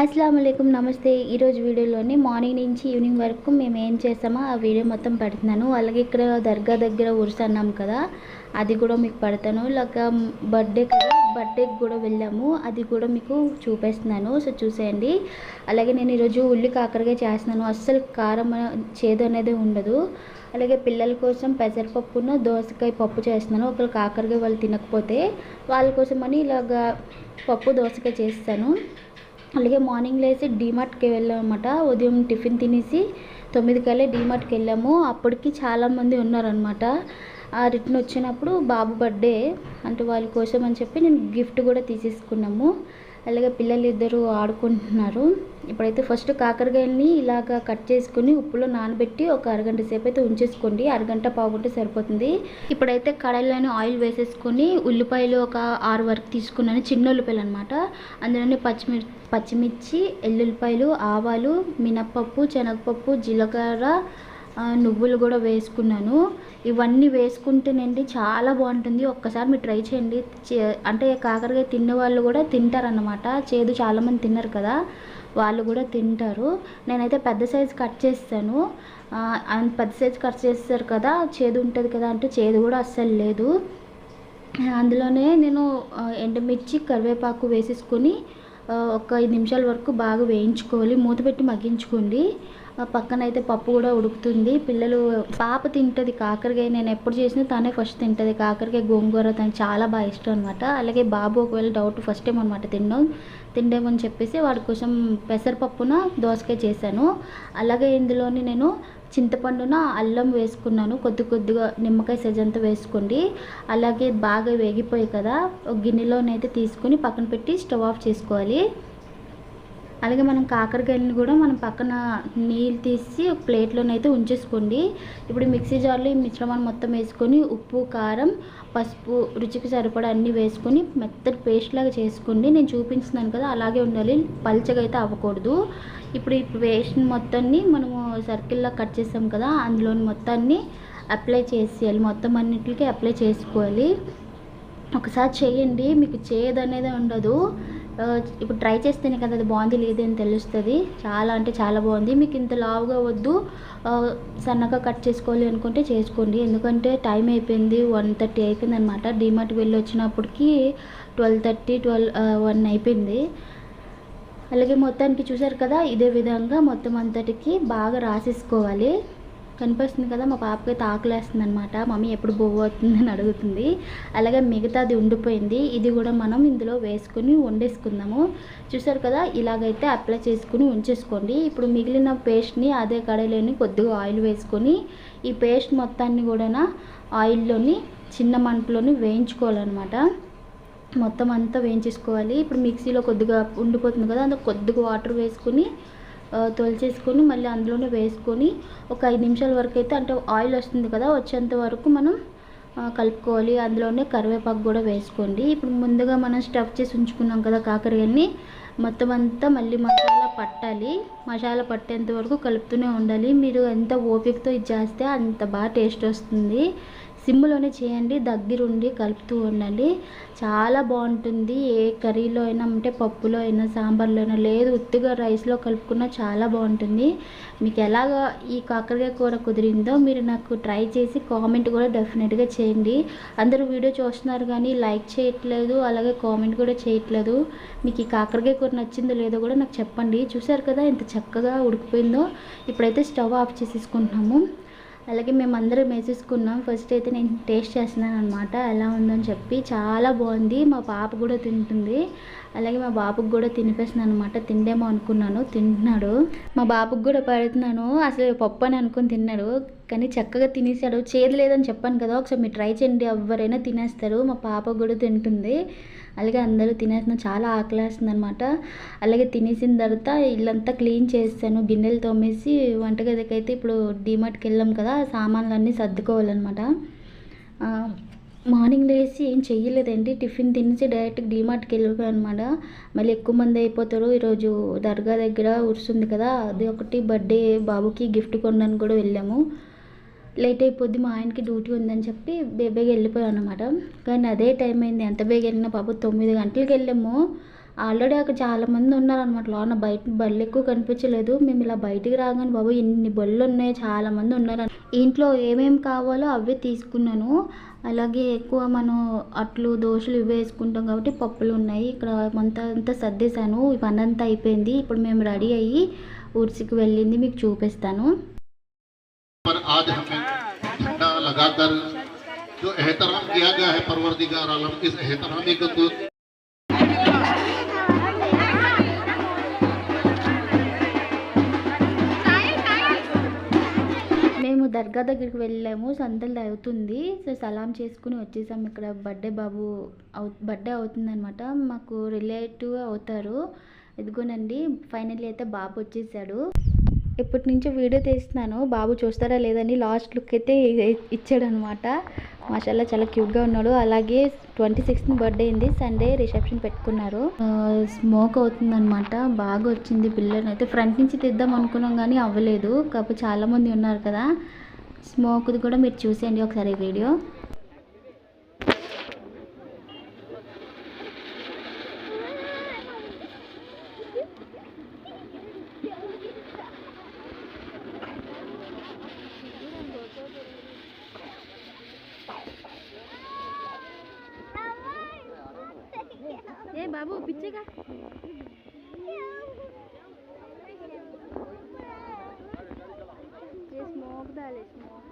అస్సలం నమస్తే. ఈరోజు వీడియోలోని మార్నింగ్ నుంచి ఈవినింగ్ వరకు మేము ఏం చేస్తామో ఆ వీడియో మొత్తం పెడుతున్నాను. అలాగే ఇక్కడ దర్గా దగ్గర ఉరుసు అన్నాం కదా అది కూడా మీకు పెడతాను. లేక బర్త్డే కదా బర్త్డేకి కూడా వెళ్ళాము. అది కూడా మీకు చూపిస్తున్నాను సో చూసేయండి. అలాగే నేను ఈరోజు ఉల్లి కాకరకాయ చేస్తున్నాను. అస్సలు కారం చేదు అనేది ఉండదు. అలాగే పిల్లల కోసం పెసరపప్పును దోసకాయ పప్పు చేస్తున్నాను. ఒకరు కాకరగా వాళ్ళు తినకపోతే వాళ్ళ కోసం అని ఇలాగ పప్పు దోసకాయ చేస్తాను. అలాగే మార్నింగ్ లేచి డీమార్ట్కి వెళ్ళామన్నమాట. ఉదయం టిఫిన్ తినేసి తొమ్మిది కల్లా డీమార్ట్కి వెళ్ళాము. అప్పటికి చాలామంది ఉన్నారనమాట ఆ రిటర్న్ వచ్చినప్పుడు బాబు బర్త్డే అంటే వాళ్ళ కోసం అని చెప్పి నేను గిఫ్ట్ కూడా తీసేసుకున్నాము. అలాగే పిల్లలు ఇద్దరు ఆడుకుంటున్నారు. ఇప్పుడైతే ఫస్ట్ కాకరకాయలని ఇలాగ కట్ చేసుకుని ఉప్పులో నానబెట్టి ఒక అరగంట సేపు అయితే ఉంచేసుకోండి. అరగంట పావుగంట సరిపోతుంది. ఇప్పుడైతే కడాయిలోనే ఆయిల్ వేసేసుకొని ఉల్లిపాయలు ఒక ఆరు వరకు తీసుకున్నాను. చిన్న ఉల్లిపాయలు అనమాట అందులోనే పచ్చిమిర్చి పచ్చిమిర్చి ఎల్లుల్లిపాయలు ఆవాలు మినప్పప్పు శనగపప్పు జీలకర్ర నువ్వులు కూడా వేసుకున్నాను. ఇవన్నీ వేసుకుంటేనండి చాలా బాగుంటుంది. ఒక్కసారి మీరు ట్రై చేయండి. అంటే కాకరకాయ తిన్న వాళ్ళు కూడా తింటారన్నమాట. చేదు చాలామంది తిన్నారు కదా వాళ్ళు కూడా తింటారు. నేనైతే పెద్ద సైజు కట్ చేస్తాను. పెద్ద సైజు కట్ చేస్తారు కదా చేదు ఉంటుంది కదా అంటే చేదు కూడా అస్సలు లేదు. అందులోనే నేను ఎండుమిర్చి కరివేపాకు వేసేసుకొని ఒక ఐదు నిమిషాల వరకు బాగా వేయించుకోవాలి. మూత పెట్టి మగ్గించుకోండి. పక్కన అయితే పప్పు కూడా ఉడుకుతుంది. పిల్లలు పాప తింటుంది కాకరకాయ నేను ఎప్పుడు చేసినా తనే ఫస్ట్ తింటుంది. కాకరకాయ గోంగూర తనకి చాలా బాగా ఇష్టం అనమాట అలాగే బాబు ఒకవేళ డౌట్ ఫస్ట్ టైం అనమాట తినడం తిండేమని చెప్పేసి వాడి కోసం పెసరపప్పున దోసకాయ చేశాను. అలాగే ఇందులోని నేను చింతపండున అల్లం వేసుకున్నాను. కొద్ది కొద్దిగా నిమ్మకాయ సజ్జంతా వేసుకోండి. అలాగే బాగా వేగిపోయి కదా. ఒక గిన్నెలోనైతే తీసుకొని పక్కన పెట్టి స్టవ్ ఆఫ్ చేసుకోవాలి. అలాగే మనం కాకరకాయలను కూడా మనం పక్కన నీళ్ళు తీసి ఒక ప్లేట్లోనైతే ఉంచేసుకోండి. ఇప్పుడు మిక్సీ జార్లో ఈ మిశ్రమాన్ని మొత్తం వేసుకొని ఉప్పు కారం పసుపు రుచికి సరిపడా అన్నీ వేసుకొని మెత్తటి పేస్ట్ లాగా చేసుకోండి. నేను చూపించినాను కదా అలాగే ఉండాలి. పల్చగా అయితే అవ్వకూడదు. ఇప్పుడు ఈ పేస్ట్ మొత్తాన్ని మనము సర్కిల్లా కట్ చేసాం కదా అందులోని మొత్తాన్ని అప్లై చేసేయాలి. మొత్తం అన్నింటికి అప్లై చేసుకోవాలి. ఒకసారి చేయండి. మీకు చేయదు అనేది ఉండదు. ఇప్పుడు ట్రై చేస్తేనే కదా అది బాగుంది లేదు అని తెలుస్తుంది. చాలా అంటే చాలా బాగుంది. మీకు ఇంత లావుగా వద్దు. సన్నగా కట్ చేసుకోవాలి అనుకుంటే చేసుకోండి. ఎందుకంటే టైం అయిపోయింది వన్ థర్టీ అయిపోయింది అనమాట డిమార్ట్ వెళ్ళి వచ్చినప్పటికి ట్వెల్వ్ థర్టీ ట్వెల్వ్ వన్ అయిపోయింది. అలాగే మొత్తానికి చూసారు కదా ఇదే విధంగా మొత్తం అంతటికి బాగా రాసేసుకోవాలి. కనిపిస్తుంది కదా మా పాపకి ఆకలేస్తుంది అనమాట మమ్మీ ఎప్పుడు అని అడుగుతుంది. అలాగే మిగతాది ఉండిపోయింది. ఇది కూడా మనం ఇందులో వేసుకుని వండేసుకుందాము. చూసారు కదా ఇలాగైతే అప్లై చేసుకుని ఉంచేసుకోండి. ఇప్పుడు మిగిలిన పేస్ట్ని అదే కడాయిలోని కొద్దిగా ఆయిల్ వేసుకొని ఈ పేస్ట్ మొత్తాన్ని కూడా ఆయిల్లోని చిన్న మంటలోని వేయించుకోవాలన్నమాట. మొత్తం అంతా వేయించేసుకోవాలి. ఇప్పుడు మిక్సీలో కొద్దిగా ఉండిపోతుంది కదా అందులో కొద్దిగా వాటర్ వేసుకుని తొలిచేసుకొని మళ్ళీ అందులోనే వేసుకొని ఒక ఐదు నిమిషాల వరకు అయితే అంటే ఆయిల్ వస్తుంది కదా వచ్చేంత వరకు మనం కలుపుకోవాలి. అందులోనే కరివేపాకు కూడా వేసుకోండి. ఇప్పుడు ముందుగా మనం స్టఫ్ చేసి ఉంచుకున్నాం కదా కాకరకాయని మొత్తం అంతా మళ్ళీ మసాలా పట్టాలి. మసాలా పట్టేంత వరకు కలుపుతూనే ఉండాలి. మీరు ఎంత ఓపికతో ఇది చేస్తే అంత బాగా టేస్ట్ వస్తుంది. సిమ్లోనే చేయండి దగ్గరుండి కలుపుతూ ఉండండి. చాలా బాగుంటుంది. ఏ కర్రీలో అయినా అంటే పప్పులో అయినా సాంబార్లో అయినా లేదు ఉత్తిగా రైస్లో కలుపుకున్నా చాలా బాగుంటుంది. మీకు ఎలాగ ఈ కాకరకాయ కూర కుదిరిందో మీరు నాకు ట్రై చేసి కామెంట్ కూడా డెఫినెట్గా చేయండి. అందరూ వీడియో చూస్తున్నారు కానీ లైక్ చేయట్లేదు అలాగే కామెంట్ కూడా చేయట్లేదు. మీకు ఈ కాకరకాయ కూర నచ్చిందో లేదో కూడా నాకు చెప్పండి. చూసారు కదా ఎంత చక్కగా ఉడికిపోయిందో. ఇప్పుడైతే స్టవ్ ఆఫ్ చేసేసుకుంటున్నాము. అలాగే మేము అందరం వేసేసుకున్నాం. ఫస్ట్ అయితే నేను టేస్ట్ చేస్తున్నాను అనమాట ఎలా ఉందని చెప్పి. చాలా బాగుంది. మా పాప కూడా తింటుంది. అలాగే మా బాబుకి కూడా తినిపేస్తున్నాను అనమాట తిండేమో అనుకున్నాను. తింటున్నాడు. మా బాబుకి కూడా పెడుతున్నాను. అసలు పప్పు అని అనుకుని తిన్నాడు. కానీ చక్కగా తినేసాడు. చేదు లేదని చెప్పాను కదా. ఒకసారి మీరు ట్రై చేయండి. ఎవరైనా తినేస్తారు. మా పాప కూడా తింటుంది. అలాగే అందరూ తినేస్తున్నాం చాలా ఆకలేస్తుంది అనమాట అలాగే తినేసిన తర్వాత ఇల్లంతా క్లీన్ చేస్తాను గిన్నెలు తోమేసి వంటగదికి అయితే ఇప్పుడు డీమార్ట్కి వెళ్ళాం కదా సామాన్లన్నీ సర్దుకోవాలన్నమాట. మార్నింగ్ లేచి ఏం చెయ్యలేదండి. టిఫిన్ తినేసి డైరెక్ట్ డీమార్ట్కి వెళ్ళిపోయాను అనమాట మళ్ళీ ఎక్కువ మంది అయిపోతారు. ఈరోజు దర్గా దగ్గర ఉరుస్తుంది కదా అది ఒకటి బర్త్డే బాబుకి గిఫ్ట్ కొనడానికి కూడా వెళ్ళాము. లేట్ అయిపోద్ది మా ఆయనకి డ్యూటీ ఉందని చెప్పి బేబేగా వెళ్ళిపోయాను అనమాట కానీ అదే టైం అయింది. ఎంత బేగ వెళ్ళినా పాప తొమ్మిది గంటలకు వెళ్ళాము. ఆల్రెడీ అక్కడ చాలామంది ఉన్నారనమాట లోన బయట బళ్ళు ఎక్కువ కనిపించలేదు. మేము ఇలా బయటికి రాగానే బాబు ఇన్ని బళ్ళు ఉన్నాయి చాలామంది ఉన్నారు ఇంట్లో ఏమేమి కావాలో అవే తీసుకున్నాను. అలాగే ఎక్కువ మనం అట్లు దోశలు ఇవి వేసుకుంటాం కాబట్టి పప్పులు ఉన్నాయి. ఇక్కడ కొంత అంతా సర్దేశాను. ఈ పని అంతా అయిపోయింది. ఇప్పుడు మేము రెడీ అయ్యి ఉర్సికి వెళ్ళింది. మీకు చూపిస్తాను. पर आज हमें झंडा लगाकर जो एहतराम किया गया है परवरदिगार आलम इस एहतरामी को तो మేము దర్గా దగ్గరికి వెళ్ళాము సందలు అవుతుంది సో సలాం చేసుకుని వచ్చేసాము ఇక్కడ బర్త్డే బాబు అవు బర్త్డే అవుతుందన్నమాట మాకు రిలేటివ్ అవుతారు ఇదిగోనండి ఫైనల్లీ అయితే బాబు వచ్చేసాడు ఇప్పటి నుంచి వీడియో తీస్తున్నాను. బాబు చూస్తారా లేదని లాస్ట్ లుక్ అయితే ఇచ్చాడు అనమాట మాషాల్లా చాలా క్యూట్గా ఉన్నాడు. అలాగే ట్వంటీ సిక్స్త్ బర్త్డే అయింది సండే రిసెప్షన్ పెట్టుకున్నారు. స్మోక్ అవుతుందనమాట. బాగా వచ్చింది పిల్లని అయితే ఫ్రంట్ నుంచి తీద్దాం అనుకున్నాం కానీ అవ్వలేదు. కాకపోతే చాలామంది ఉన్నారు కదా. స్మోక్ది కూడా మీరు చూసేయండి ఒకసారి వీడియో. ఏ బాబు పిచ్చిగా స్మోక్ దాలే స్మోక్.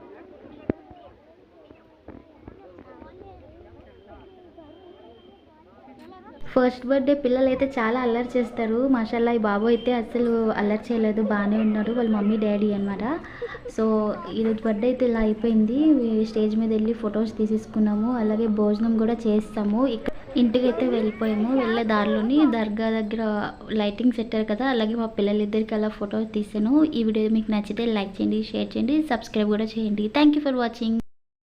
ఫస్ట్ బర్త్డే పిల్లలు అయితే చాలా అల్లరి చేస్తారు. మాషాల్లా ఈ బాబు అయితే అసలు అల్లరి చేయలేదు బాగానే ఉన్నాడు. వాళ్ళ మమ్మీ డాడీ అనమాట సో ఈరోజు బర్త్డే అయితే ఇలా అయిపోయింది. స్టేజ్ మీద వెళ్ళి ఫొటోస్ తీసేసుకున్నాము. అలాగే భోజనం కూడా చేస్తాము. ఇక్కడ ఇంటికి అయితే వెళ్ళిపోయాము. వెళ్ళే దారిలోని దర్గా దగ్గర లైటింగ్ పెట్టారు కదా అలాగే మా పిల్లలిద్దరికి అలా ఫొటోస్ తీసాను. ఈ వీడియో మీకు నచ్చితే లైక్ చేయండి షేర్ చేయండి సబ్స్క్రైబ్ కూడా చేయండి. Thank you for watching